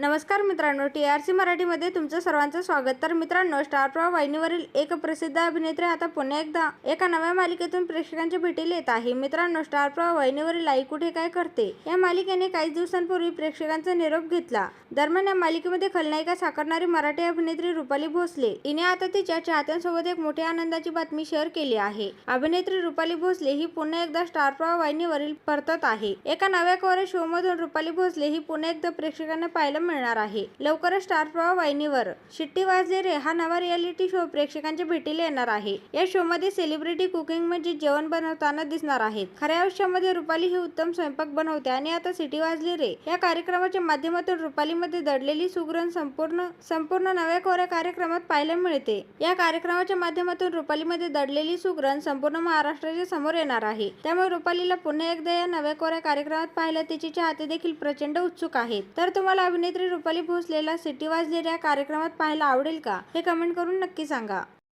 नमस्कार मित्रांनो T R C मराठीमध्ये तुमचं सर्वांचं स्वागत. तर मित्रांनो स्टार प्रवाह वाहिनीवरील एक प्रसिद्ध अभिनेत्री आता पुन्हा एकदा एका नव्या मालिकेतून प्रेक्षकांच्या भेटीला येत आहे. मित्रांनो स्टार प्रवाह वाहिनीवरील आई कुठे काय करते? या मालिकेने काही दिवसांपूर्वी प्रेक्षकांचा निरोप घेतला. दरम्यान या मालिकेमध्ये खलनायिका साकारणारी मराठी अभिनेत्री रुपाली भोसले हिने आता तिच्या चाहत्यांसोबत एक मोठ्या आनंदाची बातमी शेअर केली आहे. अभिनेत्री रुपाली भोसले ही पुन्हा एकदा स्टार प्रवाह वाहिनीवरील परतत आहे. एका नव्या कोरे शो मधून रुपाली भोसले ही पुन्हा एकदा प्रेक्षकांना पाहायला मिळणार आहे. लवकरच स्टार प्रवाह वाहिनीवर. शिट्टी वाजले रे हा नवा रियालिटी शो प्रेक्षकांच्या भेटीला येणार आहे. या शो मध्ये सेलिब्रिटी कुकिंग म्हणजे जेवण बनवताना दिसणार आहेत. खऱ्या आयुष्यामध्ये रुपाली ही उत्तम स्वयंपाक बनवते आणि आता सिटी वाजले रे. या कार्यक्रमाच्या माध्यमातून रुपालीमध्ये दडलेली सुगरण संपूर्ण संपूर्ण नव्या कोऱ्या कार्यक्रमात पाहायला मिळते. या कार्यक्रमाच्या माध्यमातून रुपालीमध्ये दडलेली सुगरण संपूर्ण महाराष्ट्राच्या समोर येणार आहे. त्यामुळे रुपालीला पुन्हा एकदा या नव्या कोऱ्या कार्यक्रमात पाहायला तिचे चाहते देखील प्रचंड उत्सुक आहेत. तर तुम्हाला अभिनेत्री अभिनेत्री रुपाली भोसलेला सिटी वाजलेल्या कार्यक्रमात पाहायला आवडेल का? हे कमेंट करून नक्की सांगा.